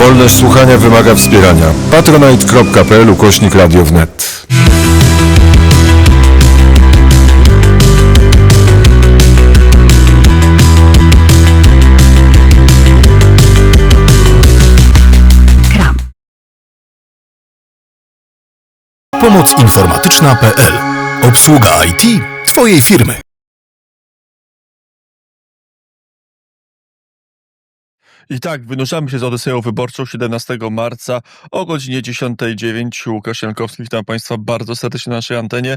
Wolność słuchania wymaga wspierania. patronite.pl ukośnik radio wnet. Pomoc informatyczna.pl. Obsługa IT Twojej firmy. I tak, wynurzamy się z Odyseją Wyborczą 17 marca o godzinie 10.09. Łukasz Jankowski, witam Państwa bardzo serdecznie na naszej antenie.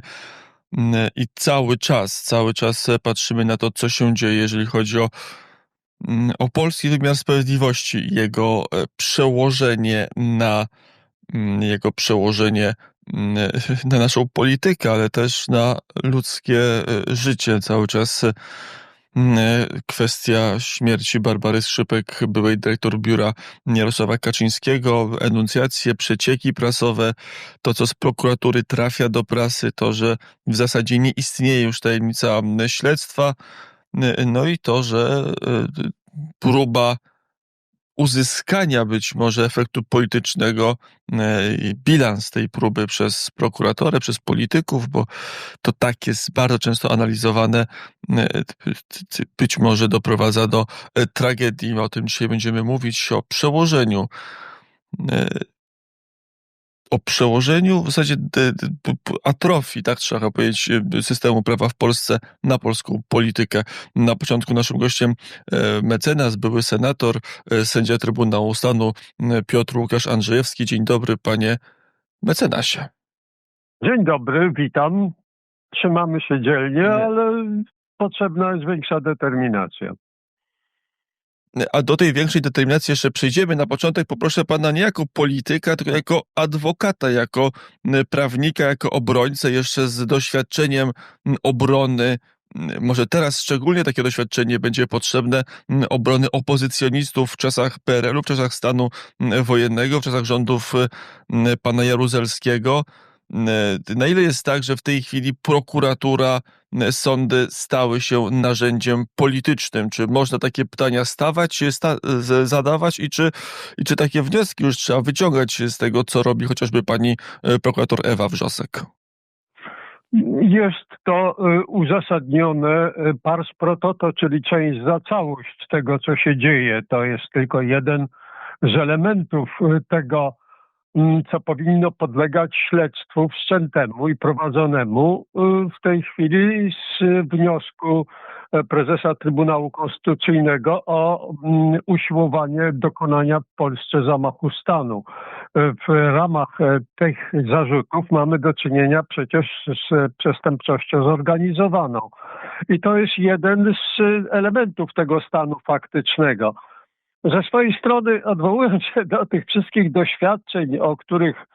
Mm, I cały czas, cały czas e, patrzymy na to, co się dzieje, jeżeli chodzi o, mm, o polski wymiar sprawiedliwości, jego e, przełożenie na mm, jego przełożenie na naszą politykę, ale też na ludzkie e, życie. Cały czas Kwestia śmierci Barbary Skrzypek, byłej dyrektor biura Jarosława Kaczyńskiego, enuncjacje, przecieki prasowe, to co z prokuratury trafia do prasy, to, że w zasadzie nie istnieje już tajemnica mm, śledztwa, e, no i to, że e, próba uzyskania być może efektu politycznego, e, bilans tej próby przez prokuratorę, przez polityków, bo to tak jest bardzo często analizowane, e, być może doprowadza do e, tragedii. O tym dzisiaj będziemy mówić, o przełożeniu o przełożeniu w zasadzie atrofii, tak trzeba powiedzieć, e, systemu prawa w Polsce na polską politykę. Na początku naszym gościem e, mecenas, były senator, e, sędzia Trybunału Stanu Piotr Łukasz Andrzejewski. Dzień dobry, panie mecenasie. Dzień dobry, witam. Trzymamy się dzielnie, Nie. ale potrzebna jest większa determinacja. A do tej większej determinacji jeszcze przejdziemy. Na początek poproszę pana nie jako polityka, tylko jako adwokata, jako m, prawnika, jako obrońcę, jeszcze z doświadczeniem m, obrony. m, Może teraz szczególnie takie doświadczenie będzie potrzebne obrony opozycjonistów w czasach PRL-u, w czasach stanu wojennego, w czasach rządów pana Jaruzelskiego. Na ile jest tak, że w tej chwili prokuratura, sądy stały się narzędziem politycznym? Czy można takie pytania stawać, sta, zadawać i czy, i czy takie wnioski już trzeba wyciągać z tego, co robi chociażby pani e, prokurator Ewa Wrzosek? Jest to y, uzasadnione pars pro toto, czyli część za całość tego, co się dzieje. To jest tylko jeden z elementów tego, co powinno podlegać śledztwu wszczętemu i prowadzonemu y, w tej chwili z wniosku e, prezesa Trybunału Konstytucyjnego o mm, usiłowanie dokonania w Polsce zamachu stanu. E, W ramach e, tych zarzutów mamy do czynienia przecież z przestępczością zorganizowaną. I to jest jeden z elementów tego stanu faktycznego. Ze swojej strony, odwołując się do tych wszystkich doświadczeń, o których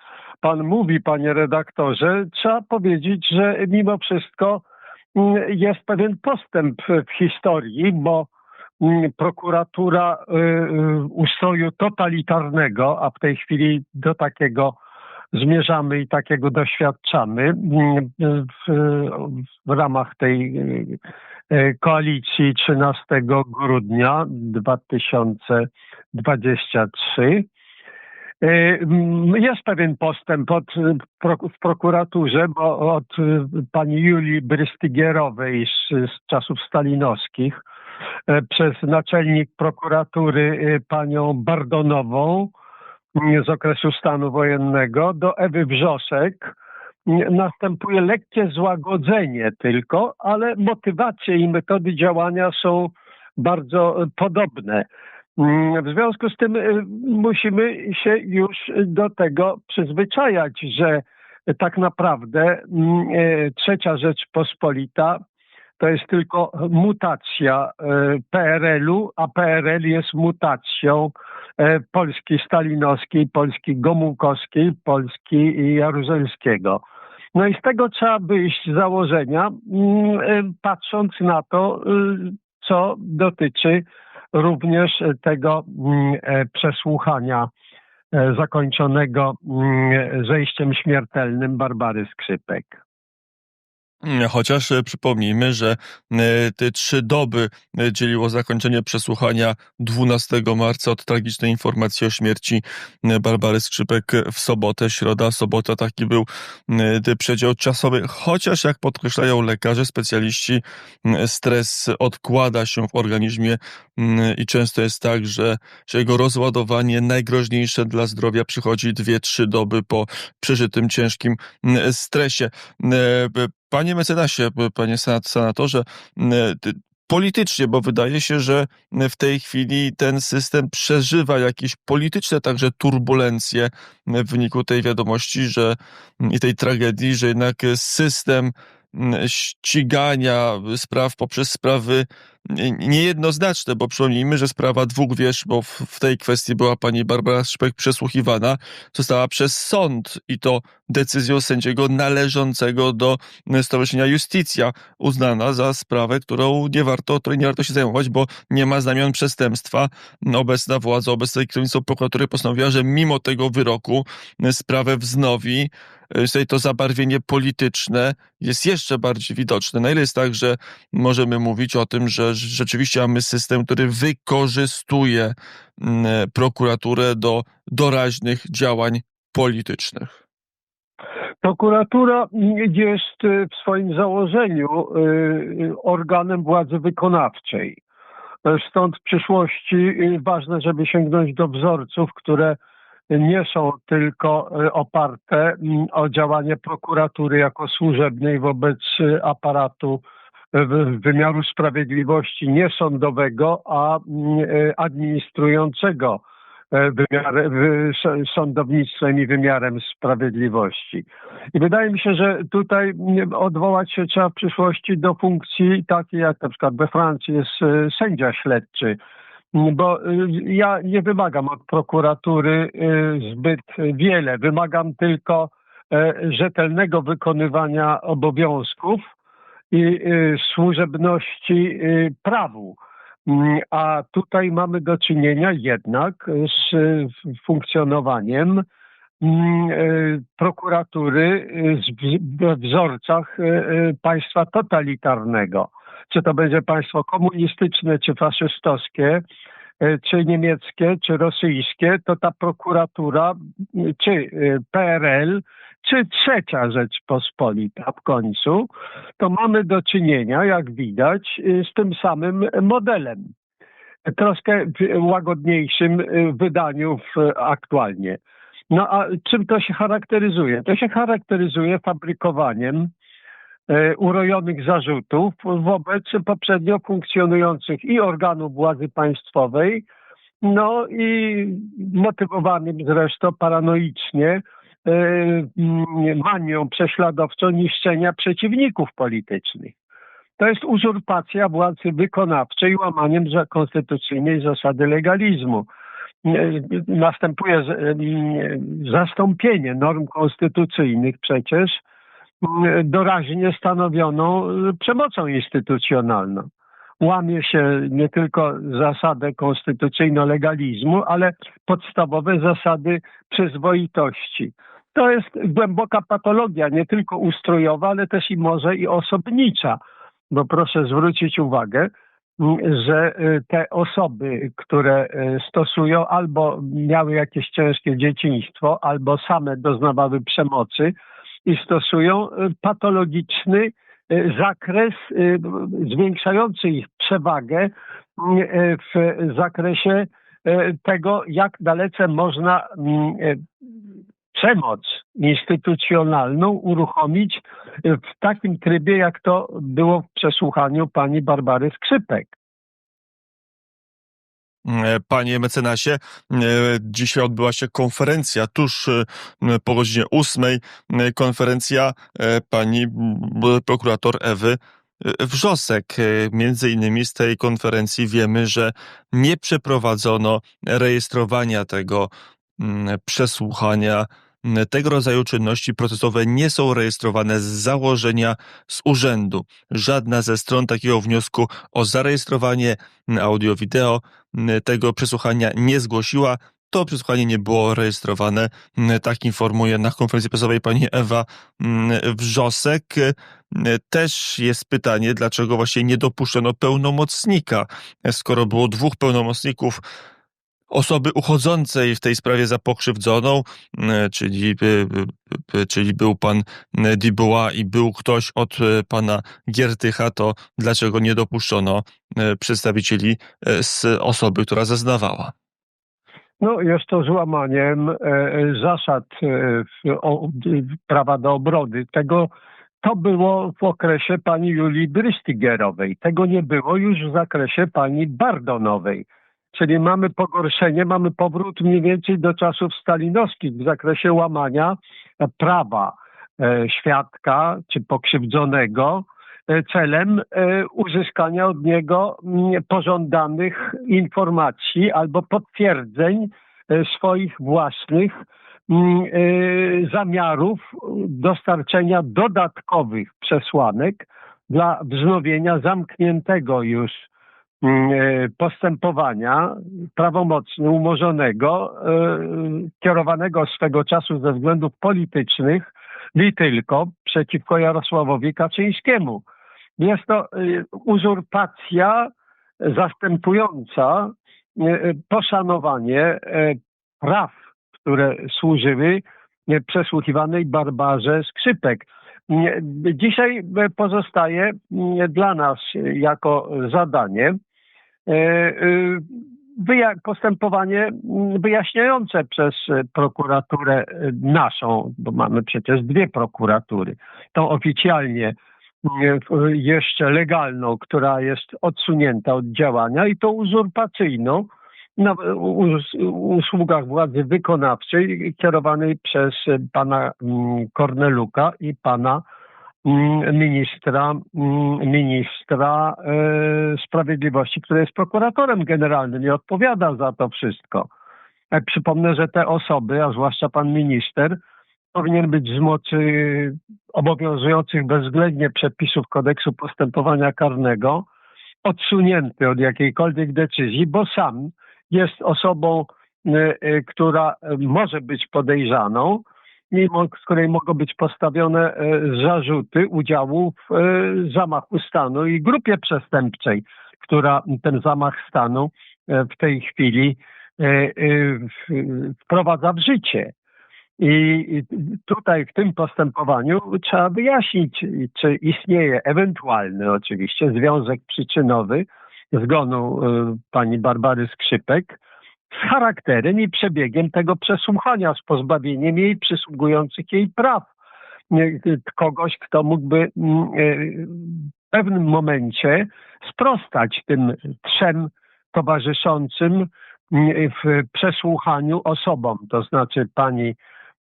Pan mówi, Panie redaktorze, trzeba powiedzieć, że mimo wszystko mm, jest pewien postęp w historii, bo mm, prokuratura y, y, ustroju totalitarnego, a w tej chwili do takiego zmierzamy i takiego doświadczamy mm, w, ramach tej y, koalicji 13 grudnia 2023. Y, mm, Jest pewien postęp od, w prokuraturze, bo od y, pani Julii Brystygierowej z, z czasów stalinowskich e, przez naczelnik prokuratury panią Bardonową z okresu stanu wojennego do Ewy Wrzosek następuje lekkie złagodzenie tylko, ale motywacje i metody działania są bardzo y, podobne. Mm, W związku z tym y, musimy się już do tego przyzwyczajać, że tak naprawdę mm, y, trzecia Rzeczpospolita to jest tylko mutacja PRL-u, a PRL jest mutacją Polski stalinowskiej, Polski gomułkowskiej, Polski jaruzelskiego. No i z tego trzeba wyjść z założenia, mm, y, patrząc na to, y, co dotyczy również tego mm, e, przesłuchania e, zakończonego mm, zejściem śmiertelnym Barbary Skrzypek. Mm, Chociaż e, przypomnijmy, że e, te trzy doby e, dzieliło zakończenie przesłuchania 12 marca od tragicznej informacji o śmierci Barbary Skrzypek w sobotę, środa, sobota taki był przedział czasowy. Chociaż jak podkreślają lekarze, specjaliści, stres odkłada się w organizmie i często jest tak, że, że jego rozładowanie najgroźniejsze dla zdrowia przychodzi 2-3 doby po przeżytym ciężkim stresie. Panie mecenasie, panie senat- senatorze, politycznie, bo wydaje się, że w tej chwili ten system przeżywa jakieś polityczne także turbulencje w wyniku tej wiadomości, że i tej tragedii, że jednak system ścigania spraw poprzez sprawy niejednoznaczne, bo przypomnijmy, że sprawa dwóch wież, bo w, w tej kwestii była pani Barbara Szpek przesłuchiwana, została przez sąd i to decyzją sędziego należącego do Stowarzyszenia Justicja uznana za sprawę, którą nie warto, której nie warto się zajmować, bo nie ma znamion przestępstwa. Obecna władza, obecne kierownictwo prokuratury postanowiła, że mimo tego wyroku sprawę wznowi. Tutaj to zabarwienie polityczne jest jeszcze bardziej widoczne. Na ile jest tak, że możemy mówić o tym, że rzeczywiście mamy system, który wykorzystuje mm, prokuraturę do doraźnych działań politycznych. Prokuratura jest y, w swoim założeniu organem władzy wykonawczej. Stąd w przyszłości ważne, żeby sięgnąć do wzorców, które nie są tylko y, oparte mm, o działanie prokuratury jako służebnej wobec y, aparatu y, wy- wymiaru sprawiedliwości nie sądowego, a mm, administrującego wymiar, sądownictwem i wymiarem sprawiedliwości. I wydaje mi się, że tutaj mm, odwołać się trzeba w przyszłości do funkcji takiej, jak na przykład we Francji jest sędzia śledczy. Bo y, ja nie wymagam od prokuratury y, zbyt wiele. Wymagam tylko e, rzetelnego wykonywania obowiązków i y, służebności y, prawu. Mm, A tutaj mamy do czynienia jednak z y, funkcjonowaniem mm, y, prokuratury y, we wzorcach y, y, państwa totalitarnego. Czy to będzie państwo komunistyczne, czy faszystowskie, y, czy niemieckie, czy rosyjskie, to ta prokuratura, czy y, PRL, czy trzecia Rzeczpospolita w końcu, to mamy do czynienia, jak widać, y, z tym samym modelem. Troszkę łagodniejszym wydaniu aktualnie. No a czym to się charakteryzuje? To się charakteryzuje fabrykowaniem e, urojonych zarzutów wobec poprzednio funkcjonujących i organów władzy państwowej, no i motywowanym zresztą paranoicznie e, mm, manią prześladowczą niszczenia przeciwników politycznych. To jest uzurpacja władzy wykonawczej łamaniem konstytucyjnej zasady legalizmu. E, Następuje zastąpienie norm konstytucyjnych przecież doraźnie stanowioną e, przemocą instytucjonalną. Łamie się nie tylko zasadę konstytucyjno-legalizmu, ale podstawowe zasady przyzwoitości. To jest głęboka patologia, nie tylko ustrojowa, ale też i może i osobnicza bo proszę zwrócić uwagę, że y, te osoby, które y, stosują albo miały jakieś ciężkie dzieciństwo, albo same doznawały przemocy i stosują y, patologiczny y, zakres y, zwiększający ich przewagę y, w zakresie tego, jak dalece można mm, przemoc instytucjonalną uruchomić w takim trybie, jak to było w przesłuchaniu pani Barbary Skrzypek. E, Panie mecenasie, e, dzisiaj odbyła się konferencja tuż e, po godzinie ósmej. Konferencja pani prokurator Ewy Wrzosek. Między innymi z tej konferencji wiemy, że nie przeprowadzono rejestrowania tego mm, przesłuchania. Mm, Tego rodzaju czynności procesowe nie są rejestrowane z założenia z urzędu. Żadna ze stron takiego wniosku o zarejestrowanie audio-wideo tego przesłuchania nie zgłosiła. to przesłuchanie nie było rejestrowane. Tak informuje na konferencji prasowej pani Ewa Wrzosek. Też jest pytanie, dlaczego właśnie nie dopuszczono pełnomocnika, skoro było dwóch pełnomocników osoby uchodzącej w tej sprawie za pokrzywdzoną, y, czyli, y, y, czyli był pan Dibuła i był ktoś od pana Giertycha, to dlaczego nie dopuszczono przedstawicieli z osoby, która zeznawała? No, jest to złamaniem e, e, zasad e, prawa do obrony. Tego to było w okresie pani Julii Brystigerowej. Tego nie było już w zakresie pani Bardonowej. Czyli mamy pogorszenie, mamy powrót mniej więcej do czasów stalinowskich w zakresie łamania e, prawa e, świadka czy pokrzywdzonego e, celem uzyskania od niego mm, pożądanych informacji albo potwierdzeń swoich własnych mm, zamiarów dostarczenia dodatkowych przesłanek dla wznowienia zamkniętego już postępowania prawomocnie umorzonego, e, kierowanego swego czasu ze względów politycznych nie tylko przeciwko Jarosławowi Kaczyńskiemu. Jest to y, uzurpacja zastępująca poszanowanie praw, które służyły przesłuchiwanej Barbarze Skrzypek. Y, Dzisiaj pozostaje y, dla nas jako zadanie wyja- postępowanie mm, wyjaśniające przez y, prokuraturę naszą, bo mamy przecież dwie prokuratury. Tą oficjalnie w- jeszcze legalną, która jest odsunięta od działania i tą uzurpacyjną na us- usługach władzy wykonawczej kierowanej przez pana mm, Korneluka i pana mm, ministra, mm, ministra e, sprawiedliwości, który jest prokuratorem generalnym i odpowiada za to wszystko. E, Przypomnę, że te osoby, a zwłaszcza pan minister, powinien być z mocy obowiązujących bezwzględnie przepisów kodeksu postępowania karnego odsunięty od jakiejkolwiek decyzji, bo sam jest osobą, e, e, która może być podejrzaną, i z której mogą być postawione e, zarzuty udziału w e, zamachu stanu i grupie przestępczej, która ten zamach stanu e, w tej chwili wprowadza w życie. I tutaj w tym postępowaniu trzeba wyjaśnić, czy istnieje ewentualny oczywiście związek przyczynowy zgonu pani Barbary Skrzypek z charakterem i przebiegiem tego przesłuchania, z pozbawieniem jej przysługujących jej praw. Kogoś, kto mógłby mm, e, w pewnym momencie sprostać tym trzem towarzyszącym mm, w przesłuchaniu osobom, to znaczy pani,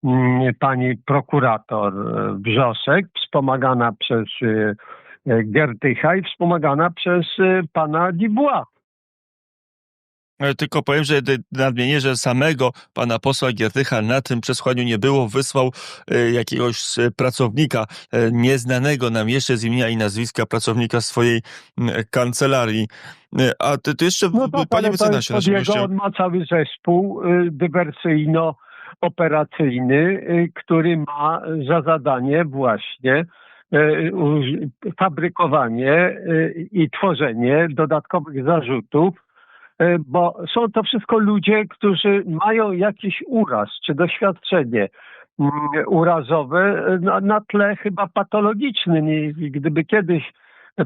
mm, pani prokurator e, Wrzosek, wspomagana przez e, Gertycha i wspomagana przez pana Dubois. E, Tylko powiem, że nadmienię, że samego pana posła Giertycha na tym przesłuchaniu nie było. Wysłał e, jakiegoś e, pracownika, nieznanego nam jeszcze z imienia i nazwiska, pracownika swojej kancelarii. A ty, ty jeszcze, No tak, panie mecenasie, naszym gościem, on ma cały zespół y, dywersyjno-operacyjny, y, który ma za zadanie właśnie y, fabrykowanie i tworzenie dodatkowych zarzutów, bo są to wszystko ludzie, którzy mają jakiś uraz czy doświadczenie mm, urazowe y, na, na tle chyba patologicznym i gdyby kiedyś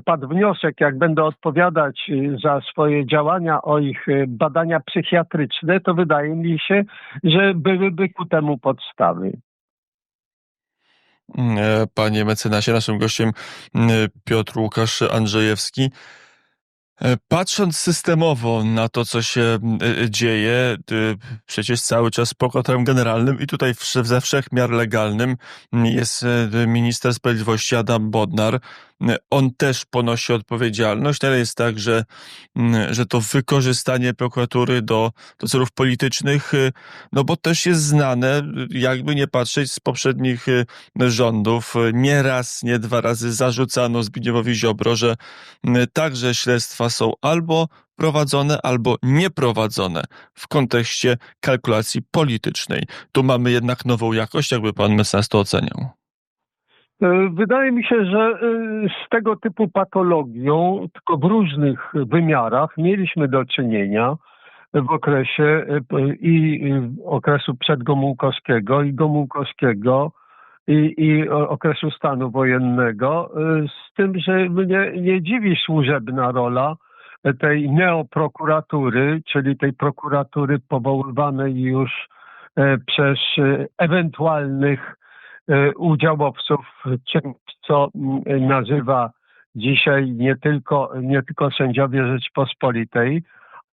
padł wniosek, jak będę odpowiadać y, za swoje działania o ich y, badania psychiatryczne, to wydaje mi się, że byłyby ku temu podstawy. e, panie mecenasie, naszym gościem m, Piotr Łukasz Andrzejewski. E, Patrząc systemowo na to, co się m, e, dzieje, przecież cały czas prokuratorem generalnym i tutaj ze wszechmiar legalnym jest e, minister sprawiedliwości Adam Bodnar. On też ponosi odpowiedzialność, ale jest tak, że, że to wykorzystanie prokuratury do, do celów politycznych, y, no bo też jest znane, y, jakby nie patrzeć z poprzednich y, rządów. Nie raz, nie dwa razy zarzucano Zbigniewowi Ziobro, że także śledztwa są albo prowadzone albo nieprowadzone w kontekście kalkulacji politycznej. Tu mamy jednak nową jakość, jakby pan mecenas to oceniał. E, Wydaje mi się, że e, z tego typu patologią, tylko w różnych wymiarach, mieliśmy do czynienia w okresie e, i okresu przedgomułkowskiego i gomułkowskiego i, i okresu stanu wojennego, z tym, że mnie nie dziwi służebna rola tej neoprokuratury, czyli tej prokuratury powoływanej już przez ewentualnych udziałowców w czymś, co mm, nazywa dzisiaj nie tylko, nie tylko sędziowie Rzeczpospolitej,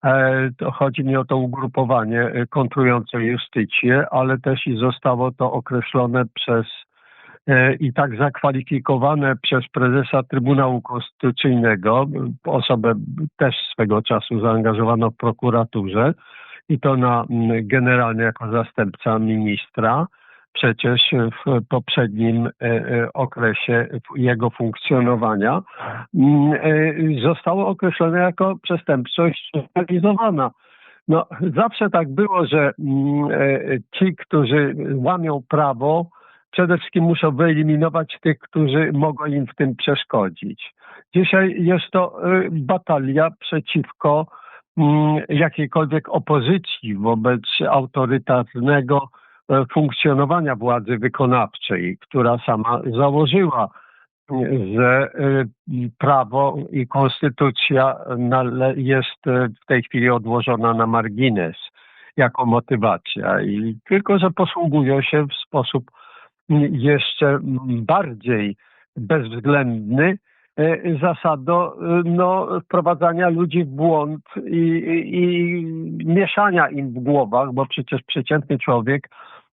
e, to chodzi mi o to ugrupowanie e, kontrujące justycję, ale też i zostało to określone przez e, i tak zakwalifikowane przez prezesa Trybunału Konstytucyjnego, e, osobę też swego czasu zaangażowaną w prokuraturze i to na mm, generalnie jako zastępca ministra przecież w poprzednim e, e, okresie jego funkcjonowania mm, e, zostało określone jako przestępczość zorganizowana. No, zawsze tak było, że mm, ci, którzy łamią prawo, przede wszystkim muszą wyeliminować tych, którzy mogą im w tym przeszkodzić. Dzisiaj jest to batalia przeciwko mm, jakiejkolwiek opozycji wobec autorytarnego funkcjonowania władzy wykonawczej, która sama założyła, że e, prawo i konstytucja jest e, w tej chwili odłożona na margines jako motywacja. I tylko, że posługują się w sposób jeszcze bardziej bezwzględny e, zasadą e, no, wprowadzania ludzi w błąd i, i, mieszania im w głowach, bo przecież przeciętny człowiek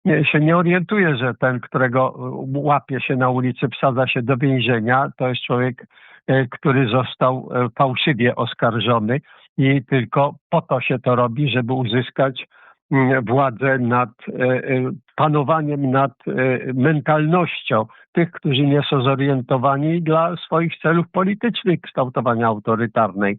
nie- się nie orientuje, że ten, którego e, łapie się na ulicy, wsadza się do więzienia, to jest człowiek, e, który został e, fałszywie oskarżony i tylko po to się to robi, żeby uzyskać władzę nad e, e, panowaniem nad e, mentalnością tych, którzy nie są zorientowani dla swoich celów politycznych kształtowania autorytarnej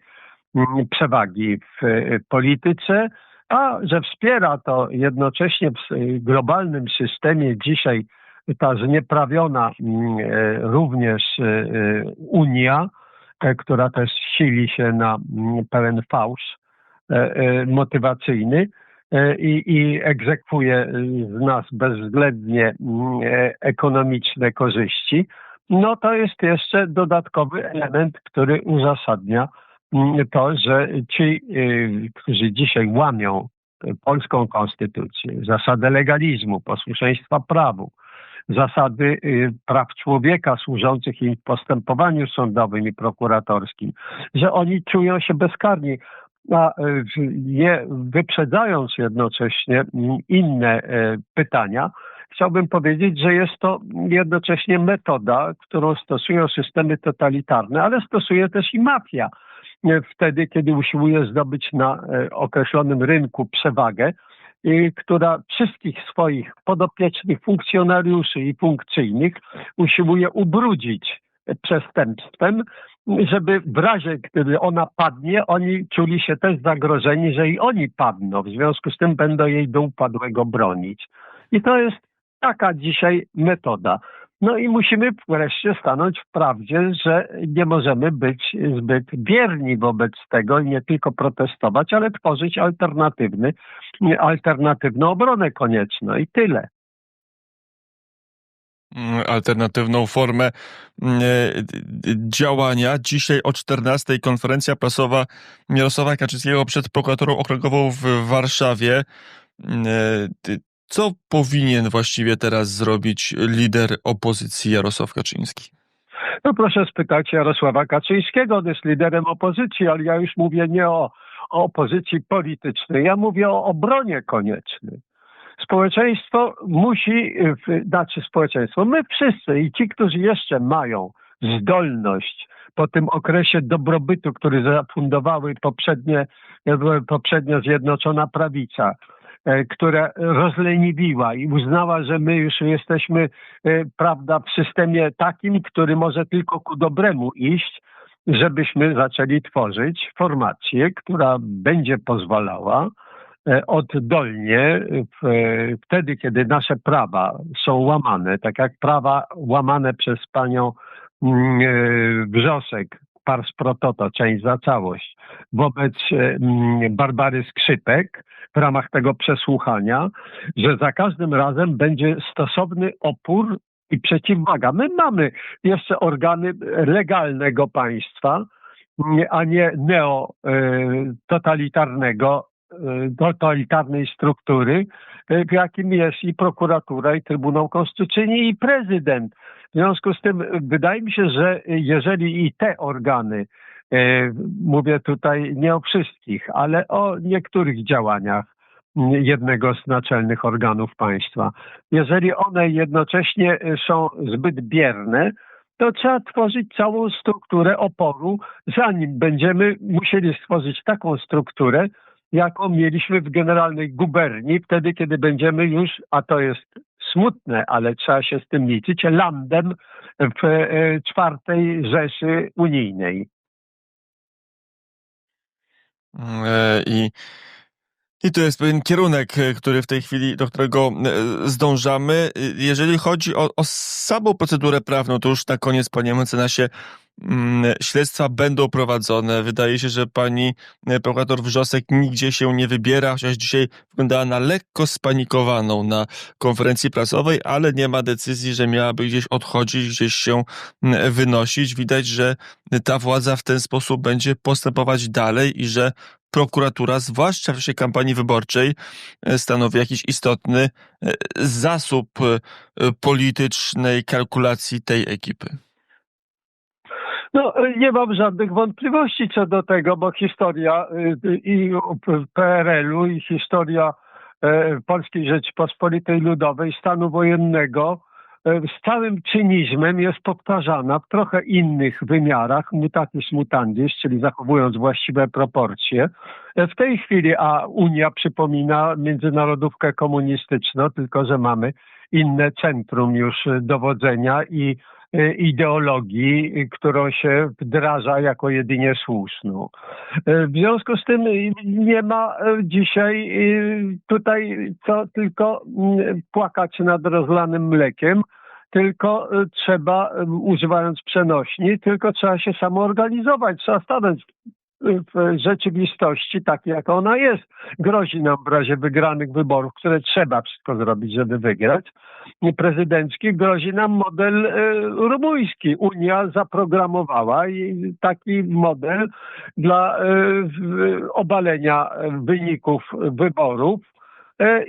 mm, przewagi w polityce, a że wspiera to jednocześnie w globalnym systemie dzisiaj ta znieprawiona mm, również Unia, która też sili się na mm, pełen fałsz motywacyjny i, i egzekwuje e, z nas bezwzględnie mm, e, ekonomiczne korzyści, no to jest jeszcze dodatkowy element, który uzasadnia mm, to, że ci, y, którzy dzisiaj łamią y, polską konstytucję, zasadę legalizmu, posłuszeństwa prawu, zasady y, praw człowieka służących im w postępowaniu sądowym i prokuratorskim, że oni czują się bezkarni, a y, nie wyprzedzając jednocześnie mm, inne y, pytania, chciałbym powiedzieć, że jest to jednocześnie metoda, którą stosują systemy totalitarne, ale stosuje też i mafia e, wtedy, kiedy usiłuje zdobyć na e, określonym rynku przewagę, która wszystkich swoich podopiecznych funkcjonariuszy i funkcyjnych usiłuje ubrudzić e, przestępstwem, żeby w razie, gdyby ona padnie, oni czuli się też zagrożeni, że i oni padną. W związku z tym będą jej do upadłego bronić. I to jest taka dzisiaj metoda. No i musimy wreszcie stanąć w prawdzie, że nie możemy być zbyt bierni wobec tego i nie tylko protestować, ale tworzyć alternatywny, alternatywną obronę konieczną i tyle. Mm, alternatywną formę mm, e, działania. Dzisiaj o 14 konferencja prasowa Jarosława Kaczyńskiego przed prokuraturą okręgową w Warszawie. Mm, e, Co powinien właściwie teraz zrobić lider opozycji Jarosław Kaczyński? No proszę spytać Jarosława Kaczyńskiego, on jest liderem opozycji, ale ja już mówię nie o, o opozycji politycznej, ja mówię o obronie koniecznej. Społeczeństwo musi, znaczy społeczeństwo, my wszyscy i ci, którzy jeszcze mają zdolność po tym okresie dobrobytu, który zafundowały poprzednie, poprzednio Zjednoczona Prawica, e, która rozleniwiła i uznała, że my już jesteśmy, e, prawda, w systemie takim, który może tylko ku dobremu iść, żebyśmy zaczęli tworzyć formację, która będzie pozwalała e, oddolnie, w, e, wtedy kiedy nasze prawa są łamane, tak jak prawa łamane przez panią mm, e, Wrzosek, pars pro toto, część za całość, wobec e, mm, Barbary Skrzypek w ramach tego przesłuchania, że za każdym razem będzie stosowny opór i przeciwwaga. My mamy jeszcze organy legalnego państwa, nie- a nie neototalitarnego, totalitarnej struktury, e, w jakim jest i prokuratura, i Trybunał Konstytucyjny, i prezydent. W związku z tym e, wydaje mi się, że jeżeli i te organy, mówię tutaj nie o wszystkich, ale o niektórych działaniach jednego z naczelnych organów państwa, jeżeli one jednocześnie są zbyt bierne, to trzeba tworzyć całą strukturę oporu, zanim będziemy musieli stworzyć taką strukturę, jaką mieliśmy w generalnej guberni, wtedy, kiedy będziemy już, a to jest smutne, ale trzeba się z tym liczyć, landem w e, czwartej Rzeszy Unijnej. E, I, I to jest pewien kierunek, e, który w tej chwili, do którego e, zdążamy. E, Jeżeli chodzi o, o samą procedurę prawną, to już na koniec, panie mecenasie, mm, śledztwa będą prowadzone. Wydaje się, że pani prokurator Wrzosek nigdzie się nie wybiera, chociaż dzisiaj wyglądała na lekko spanikowaną na konferencji prasowej, ale nie ma decyzji, że miałaby gdzieś odchodzić, gdzieś się wynosić. Widać, że ta władza w ten sposób będzie postępować dalej i że prokuratura, zwłaszcza w czasie kampanii wyborczej, e, stanowi jakiś istotny e, zasób e, politycznej kalkulacji tej ekipy. No, nie mam żadnych wątpliwości co do tego, bo historia y, i PRL-u, i historia Polskiej Rzeczypospolitej Ludowej, stanu wojennego, z całym cynizmem jest powtarzana w trochę innych wymiarach, mutatis mutandis, czyli zachowując właściwe proporcje. E, W tej chwili, a Unia przypomina międzynarodówkę komunistyczną, tylko że mamy inne centrum już e, dowodzenia i e, ideologii, e, którą się wdraża jako jedynie słuszną. E, W związku z tym nie ma dzisiaj tutaj co tylko płakać nad rozlanym mlekiem, tylko trzeba, używając przenośni, tylko trzeba się samoorganizować, trzeba stanąć w rzeczywistości takiej, jak ona jest. Grozi nam w razie wygranych wyborów, które trzeba wszystko zrobić, żeby wygrać, prezydenckich, grozi nam model e, rumuński. Unia zaprogramowała taki model dla e, obalenia wyników wyborów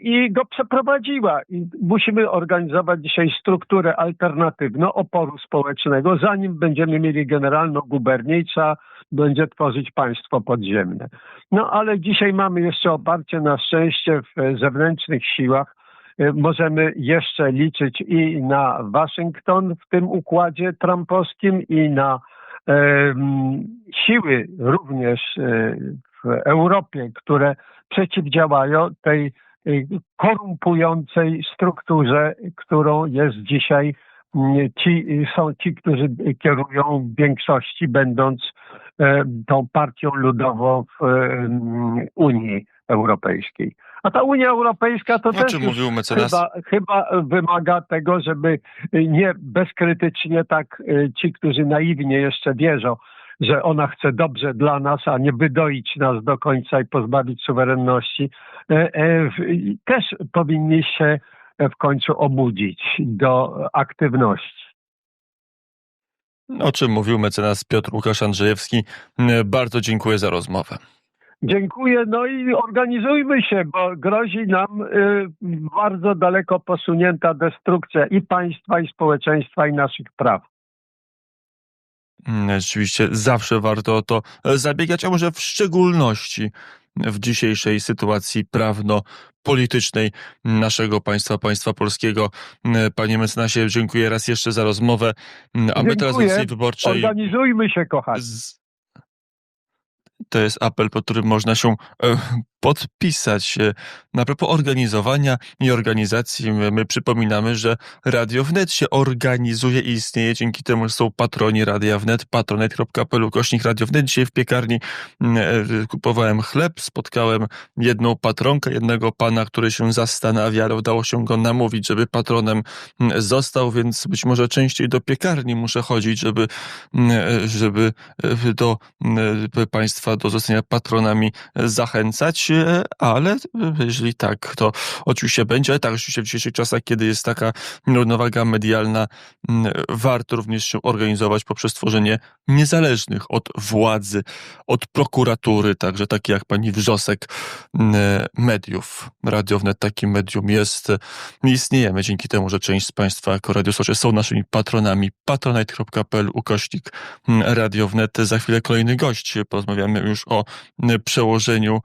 i go przeprowadziła. I musimy organizować dzisiaj strukturę alternatywną oporu społecznego, zanim będziemy mieli generalną gubernię będzie tworzyć państwo podziemne. No ale dzisiaj mamy jeszcze oparcie na szczęście w e, zewnętrznych siłach. E, Możemy jeszcze liczyć i na Waszyngton w tym układzie trumpowskim i na em, siły również e, w Europie, które przeciwdziałają tej e, korumpującej strukturze, którą jest dzisiaj mm, ci, są ci, którzy kierują w większości, będąc e, tą partią ludową w em, Unii Europejskiej. A ta Unia Europejska to O też chyba, chyba wymaga tego, żeby nie bezkrytycznie tak e, ci, którzy naiwnie jeszcze wierzą, że ona chce dobrze dla nas, a nie wydoić nas do końca i pozbawić suwerenności, e, e, też powinni się w końcu obudzić do aktywności. O czym mówił mecenas Piotr Łukasz Andrzejewski. E, Bardzo dziękuję za rozmowę. Dziękuję. No i organizujmy się, bo grozi nam y, bardzo daleko posunięta destrukcja i państwa, i społeczeństwa, i naszych praw. Mm, Rzeczywiście zawsze warto o to e, zabiegać, a może w szczególności w dzisiejszej sytuacji prawno-politycznej naszego państwa, państwa polskiego. Mm, Panie mecenasie, dziękuję raz jeszcze za rozmowę, Mm, a my teraz w Dziękuję. wyborczej... Organizujmy się, kochani. Z... To jest apel, pod którym można się e, podpisać się. Na propos organizowania i organizacji, my, my przypominamy, że Radio Wnet się organizuje i istnieje dzięki temu, są patroni Radia Wnet, patronet.pl, kośnik Radio Wnet. Dzisiaj w piekarni e, kupowałem chleb, spotkałem jedną patronkę, jednego pana, który się zastanawia, ale udało się go namówić, żeby patronem został, więc być może częściej do piekarni muszę chodzić, żeby, e, żeby e, do e, państwa do zostania patronami e, zachęcać, e, ale e, jeżeli tak, to oczywiście będzie, ale tak, oczywiście w dzisiejszych czasach, kiedy jest taka równowaga medialna, mm, warto również się organizować poprzez tworzenie niezależnych od władzy, od prokuratury, także takie jak pani Wrzosek, mm, mediów. Radio Wnet takim medium jest. My istniejemy dzięki temu, że część z Państwa jako radiosłuchacze są naszymi patronami. patronite.pl ukośnik mm, Radio Wnet. Za chwilę kolejny gość. Porozmawiamy już o przełożeniu e,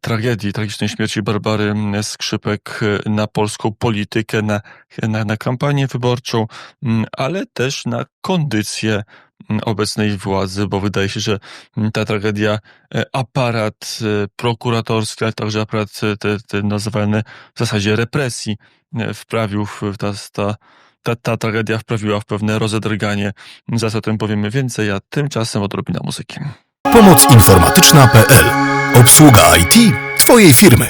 tragedii, tragicznej śmierci Barbary Skrzypek e, na polską politykę, na, na, na kampanię wyborczą, mm, ale też na kondycję mm, obecnej władzy, bo wydaje się, że mm, ta tragedia, e, aparat e, prokuratorski, ale także aparat e, te, te nazywany w zasadzie represji e, wprawił w ta, ta, ta, ta tragedia wprawiła w pewne rozedrganie. Zaraz o tym powiemy więcej, a tymczasem odrobina muzyki. Pomoc informatyczna.pl Obsługa IT Twojej firmy.